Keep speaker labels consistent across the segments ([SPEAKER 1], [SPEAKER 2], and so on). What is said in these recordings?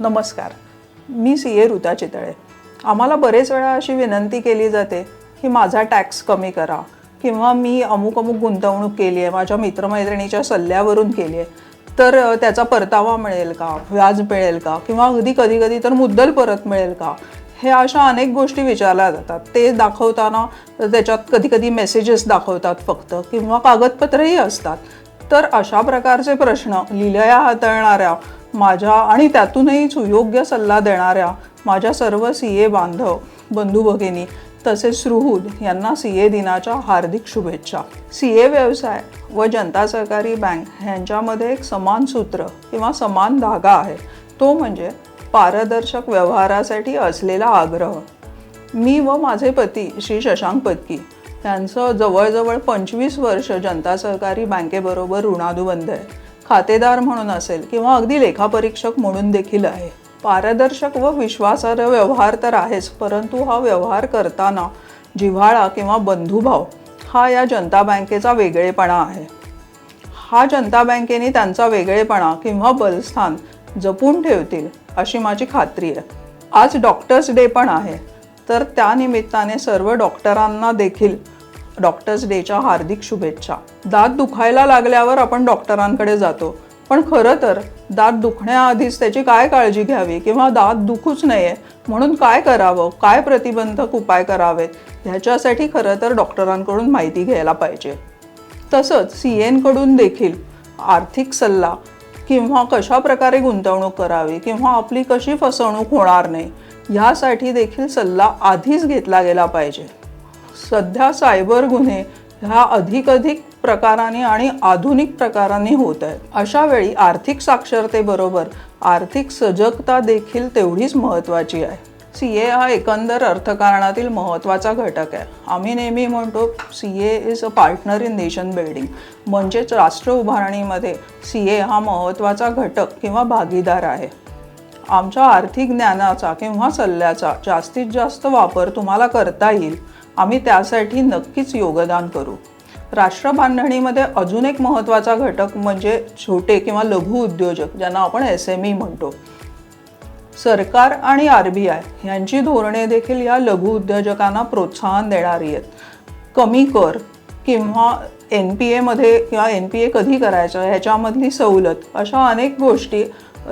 [SPEAKER 1] नमस्कार. मी C A Ruta Chitale. आम्हाला बरेच वेळा अशी विनंती केली जाते की माझा टॅक्स कमी करा किंवा मी अमुक अमुक गुंतवणूक केली आहे माझ्या मित्रमैत्रिणीच्या सल्ल्यावरून केली आहे. तर त्याचा परतावा मिळेल का? व्याज मिळेल का? किंवा अगदी कधी कधी तर मुद्दल परत मिळेल का? हे अशा अनेक गोष्टी विचारल्या जातात. ते दाखवताना त्याच्यात कधी कधी मेसेजेस दाखवतात फक्त किंवा कागदपत्रही असतात. तर अशा प्रकारचे प्रश्न लिलया हाताळणाऱ्या माझ्या आणि त्यातूनही सुयोग्य सल्ला देणाऱ्या माझ्या सर्व सी ए बांधव बंधू भगिनी तसेच सुहूद यांना सी ए दिनाच्या हार्दिक शुभेच्छा. सी ए व्यवसाय व जनता सहकारी बँक ह्यांच्यामध्ये एक समान सूत्र किंवा समान धागा आहे. तो म्हणजे पारदर्शक व्यवहारासाठी असलेला आग्रह. मी व माझे पती श्री शशांक पत्की यांचं जवळजवळ पंचवीस वर्ष जनता सहकारी बँकेबरोबर ऋणानुबंध आहे. खातेदार म्हणून असेल किंवा अगदी लेखापरीक्षक म्हणून देखील आहे. पारदर्शक व विश्वासार्ह व्यवहार तर आहेच परंतु हा व्यवहार करताना जिव्हाळा किंवा बंधुभाव हा या जनता बँकेचा वेगळेपणा आहे. हा जनता बँकेने त्यांचा वेगळेपणा किंवा बलस्थान जपून ठेवतील अशी माझी खात्री आहे. आज डॉक्टर्स डे पण आहे. तर त्यानिमित्ताने सर्व डॉक्टरांना देखील डॉक्टर्स डेच्या हार्दिक शुभेच्छा. दात दुखायला लागल्यावर आपण डॉक्टरांकडे जातो. पण खरं तर दात दुखण्याआधीच त्याची काय काळजी घ्यावी किंवा दात दुखूच नये म्हणून काय करावं? काय प्रतिबंधक उपाय करावेत? ह्याच्यासाठी खरं तर डॉक्टरांकडून माहिती घ्यायला पाहिजे. तसंच सी एनकडून देखील आर्थिक सल्ला किंवा कशा प्रकारे गुंतवणूक करावी किंवा आपली कशी फसवणूक होणार नाही ह्यासाठी देखील सल्ला आधीच घेतला गेला पाहिजे. सध्या सायबर गुन्हे ह्या अधिकाधिक प्रकाराने आणि आधुनिक प्रकाराने होत आहेत. अशा वेळी आर्थिक साक्षरतेबरोबर आर्थिक सजगता देखील तेवढीच महत्त्वाची आहे. सी ए हा एकंदर अर्थकारणातील महत्त्वाचा घटक आहे. आम्ही नेहमी म्हणतो C A is a partner in nation building म्हणजेच राष्ट्र उभारणीमध्ये सी ए हा महत्त्वाचा घटक किंवा भागीदार आहे. आमच्या आर्थिक ज्ञानाचा किंवा सल्ल्याचा जास्तीत जास्त वापर तुम्हाला करता येईल. आम्ही त्यासाठी नक्कीच योगदान करू. राष्ट्रबांधणीमध्ये अजून एक महत्त्वाचा घटक म्हणजे छोटे किंवा लघु उद्योजक ज्यांना आपण एस एम ई म्हणतो. सरकार आणि आर बी आय यांची धोरणे देखील या लघु उद्योजकांना प्रोत्साहन देणारी आहेत. कमी कर किंवा एन पी एमध्ये किंवा एन पी ए कधी करायचं ह्याच्यामधली सवलत अशा अनेक गोष्टी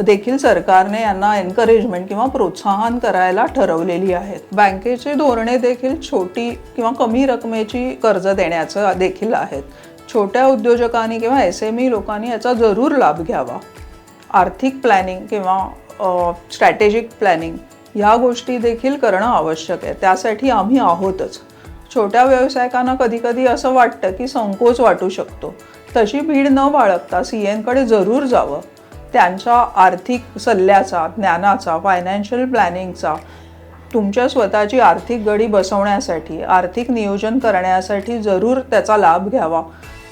[SPEAKER 1] देखील सरकारने यांना एनकरेजमेंट किंवा प्रोत्साहन करायला ठरवलेली आहेत. बँकेचे धोरणे देखील छोटी किंवा कमी रकमेची कर्ज देण्याचं देखील आहेत. छोट्या उद्योजकांनी किंवा एस एम ई लोकांनी याचा जरूर लाभ घ्यावा. आर्थिक प्लॅनिंग किंवा स्ट्रॅटेजिक प्लॅनिंग ह्या गोष्टी देखील करणं आवश्यक आहे. त्यासाठी आम्ही आहोतच. छोट्या व्यावसायिकांना कधीकधी असं वाटतं की संकोच वाटू शकतो. तशी भीड न बाळगता सी एनकडे जरूर जावं. त्यांच्या आर्थिक सल्ल्याचा ज्ञानाचा फायनान्शियल प्लॅनिंगचा तुमच्या स्वतःची आर्थिक गडी बसवण्यासाठी आर्थिक नियोजन करण्यासाठी जरूर त्याचा लाभ घ्यावा.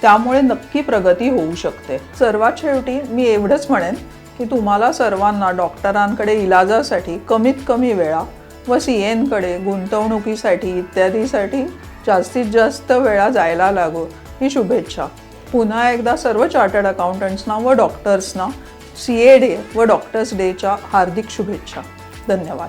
[SPEAKER 1] त्यामुळे नक्की प्रगती होऊ शकते. सर्वात शेवटी मी एवढंच म्हणेन की तुम्हाला सर्वांना डॉक्टरांकडे इलाजासाठी कमीत कमी वेळा व सी एनकडे गुंतवणुकीसाठी इत्यादीसाठी जास्तीत जास्त वेळा जायला लागो. ही शुभेच्छा. पुन्हा एकदा सर्व चार्टर्ड अकाउंटंट्सना व डॉक्टर्सना सी ए डे व डॉक्टर्स डेच्या हार्दिक शुभेच्छा. धन्यवाद.